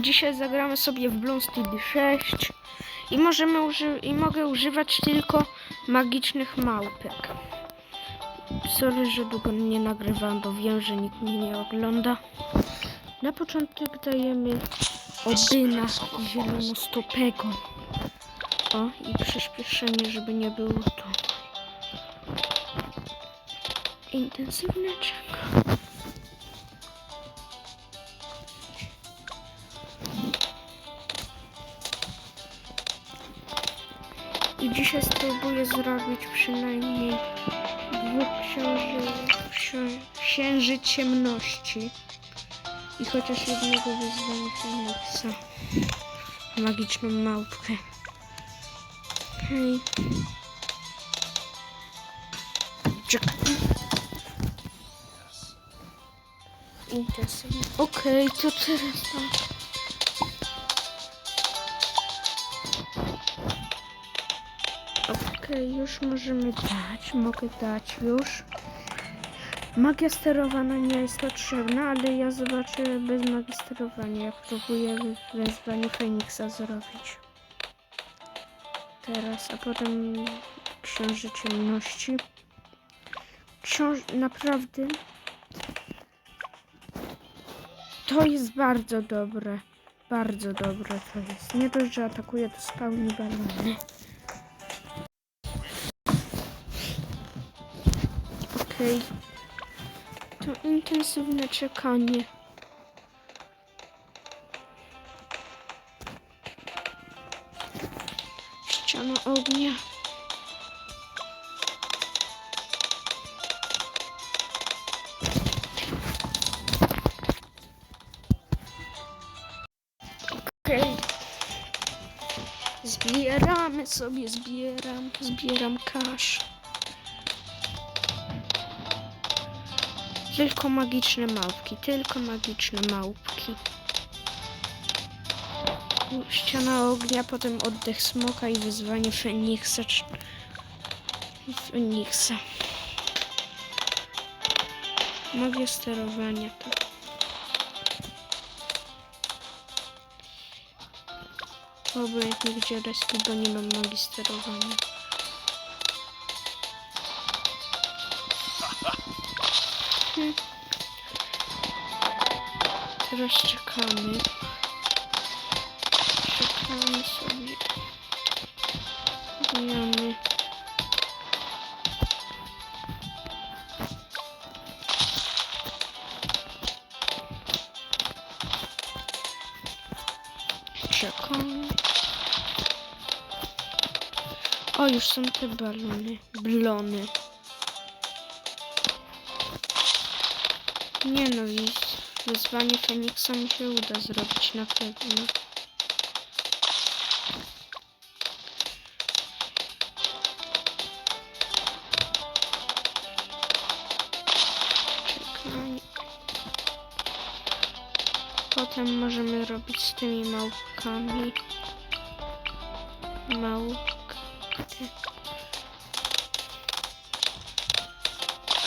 dzisiaj zagramy sobie w Bloons TD 6 i możemy i mogę używać tylko magicznych małpek. Sorry, że długo nie nagrywam, bo wiem, że nikt mnie nie ogląda. Na początek dajemy Odyna zielonostopego. O, i przyspieszenie, żeby nie było to intensywne czego. I dzisiaj spróbuję zrobić przynajmniej dwóch księży, księ- księży ciemności. I chociaż jednego wyzwania Feniksa. Magiczną małpkę. Hej. Czekaj. Intensywnie. Okej, to teraz tam. Okej, już możemy dać. Mogę dać już. Magia sterowana nie jest potrzebna, ale ja zobaczę bez magii sterowania, jak próbuję wezwanie Feniksa zrobić. Teraz, a potem książę ciemności. Książ... Naprawdę... To jest bardzo dobre. Bardzo dobre to jest. Nie dość, że atakuje, to spełni balony. To intensywne czekanie. Ściana ognia. Zbieramy sobie, zbieram, zbieram kasz. Tylko magiczne małpki, tylko magiczne małpki. Ściana ognia, potem oddech smoka i wyzwanie Feniksa. Feniksa. Magia sterowania to. Obojętnie gdzie respi, bo nie mam magii sterowania. Teraz czekamy. Czekamy sobie. Bijamy. Czekamy. O, już są te balony. Blony. Nie no, i wyzwanie Feniksa mi się uda zrobić na pewno. Potem możemy robić z tymi małpkami. Małpkę.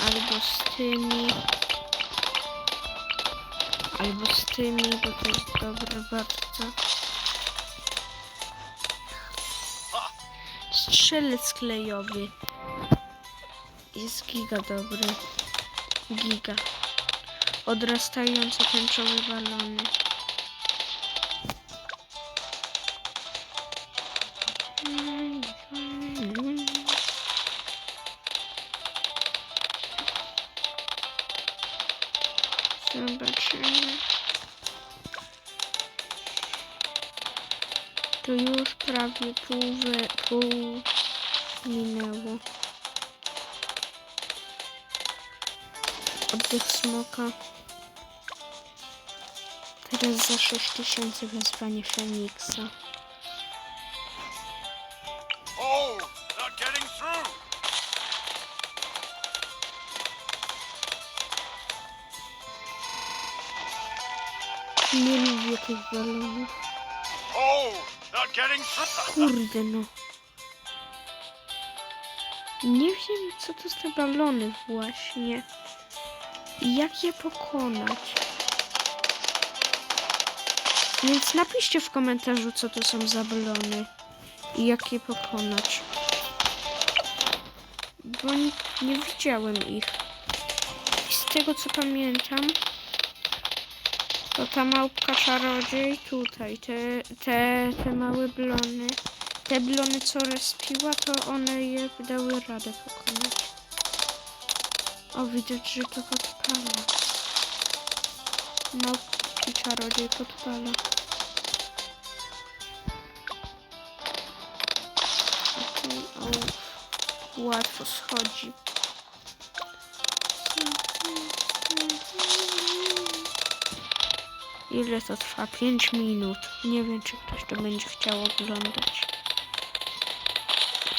Albo z tymi. Albo z tymi, bo to jest dobre bardzo. Strzelec klejowy. Jest giga dobry. Giga. Odrastające tęczowe balony. Zobaczymy. Prawie pół, we, pół minęło. Oddech smoka. Teraz za 6000 wezwanie Feniksa. Oh, not getting through. Nie lubię tych balonów. Oh. Kurde no. Nie wiem co to te balony właśnie. I jak je pokonać. Więc napiszcie w komentarzu, co to są za balony i jak je pokonać. Bo nie, nie widziałem ich. I z tego co pamiętam, to ta małpka czarodziej tutaj, te, te, te małe blony, te blony co respiła, to one je dały radę pokonać. O, widać, że to podpala. Małpki czarodziej podpala. O, łatwo schodzi. Ile to trwa? 5 minut. Nie wiem, czy ktoś to będzie chciał oglądać.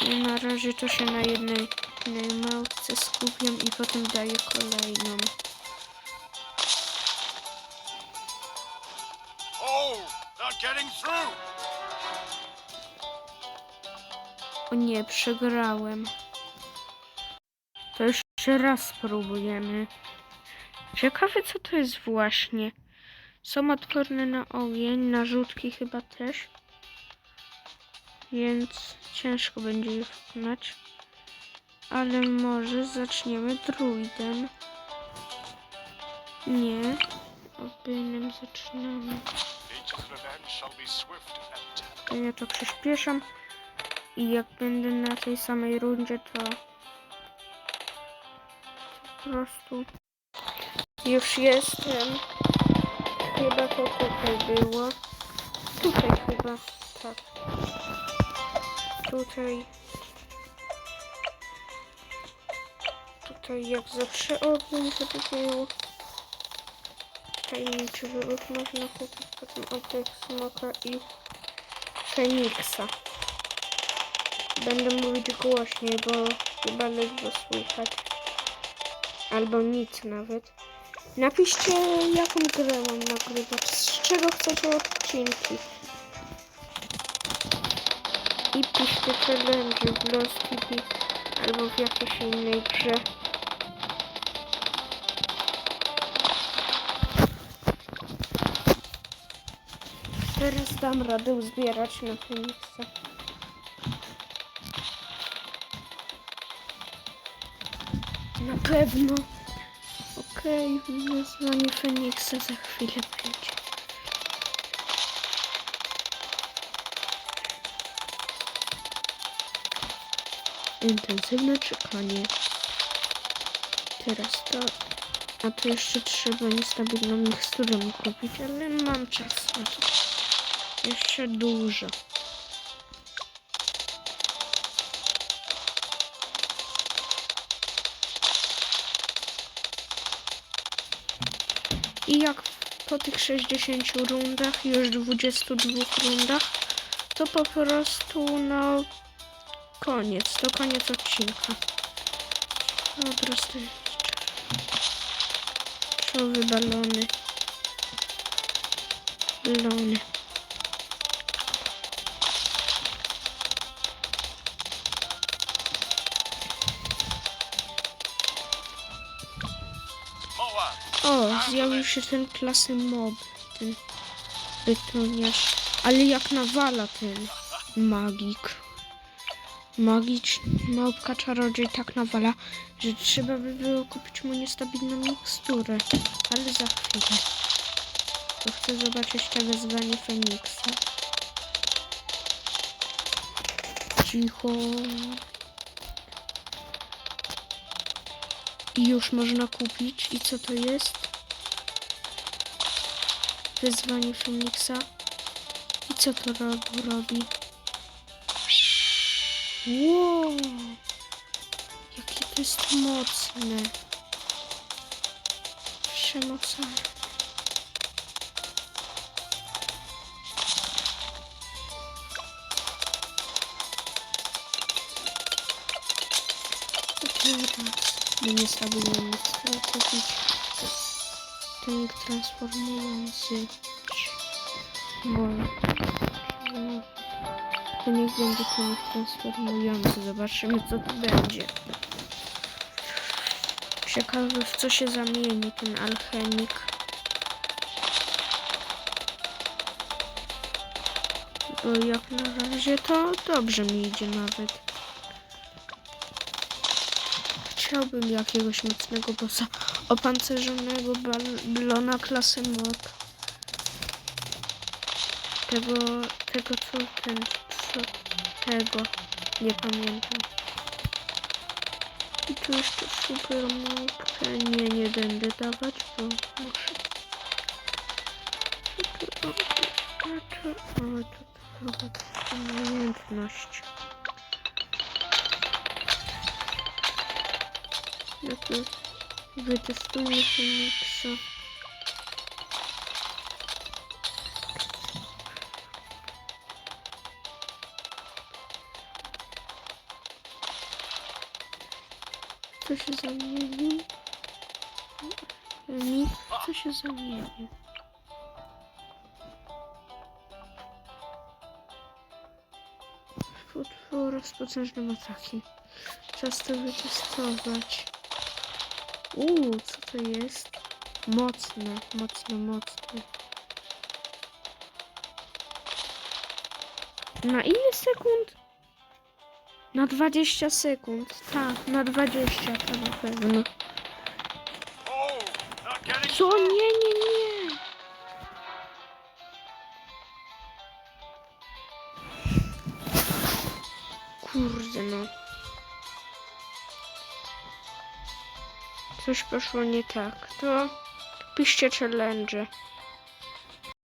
I na razie to się na jednej, jednej małpce skupiam i potem daję kolejną. Oh. O nie, przegrałem. To jeszcze raz spróbujemy. Ciekawe co to jest właśnie. Są odporne na ogień, na rzutki chyba też. Więc ciężko będzie je pokonać. Ale może zaczniemy druidem. Nie. Obynem zaczynamy. To ja to przyspieszam. I jak będę na tej samej rundzie, to po prostu już jestem. Chyba to tutaj było. Tutaj chyba, tak. Tutaj. Tutaj jak zawsze ogień, żeby było. Tajemniczy wyrób można kupić potem oddech smoka i Feniksa. Będę mówić głośniej, bo chyba ledwo słychać. Albo nic nawet. Napiszcie, jaką grę mam nagrywać, z czego chcecie odcinki. I piszcie challenge w Lost TV albo w jakiejś innej grze. Teraz dam radę uzbierać na Feniksa. Na pewno. Okej, wezwanie Feniksa za chwilę będzie. Intensywne czekanie. Teraz to. A tu jeszcze trzeba niestabilną miksturę kupić, ale mam czas na to. Jeszcze dużo. I jak po tych 60 rundach, już 22 rundach, to po prostu no koniec, to koniec odcinka. Dobra, stoję. Czołowy balony. Balony. O, zjawił się ten klasy mob, ten betoniarz. Ale jak nawala ten magik. Magicz, małpka czarodziej tak nawala, że trzeba by było kupić mu niestabilną miksturę. Ale za chwilę. To chcę zobaczyć to wezwanie Feniksa. Cicho. Już można kupić. I co to jest? Wyzwanie Feniksa. I co to ro- robi? Wow! Jakie to jest mocne. Przemocne. Teraz nie stabilny chcę kupić ten transformujący. Bo no, to niech będzie ten transformujący. Zobaczymy co tu będzie. Ciekawe w co się zamieni ten alchemik. Bo jak na razie to dobrze mi idzie nawet. Chciałbym jakiegoś mocnego bossa opancerzonego balona klasy mod. Tego, tego co ten, co tego, nie pamiętam. I tu jeszcze super małpkę. Nie, nie będę dawać, bo muszę. I tu, o, a tu, o, tu trochę umiejętność. No to wytestujmy Feniksa. Co się zamieni? Fenik, co się zamieni? Potwora z potężnym atakiem. Czas to wytestować. Uuu, co to jest? Mocne, mocno, mocne. Na ile sekund? Na 20 sekund. Tak, na 20 to na pewno. Co? Nie, nie, nie. Kurde no. Coś poszło nie tak. To piszcie challenge.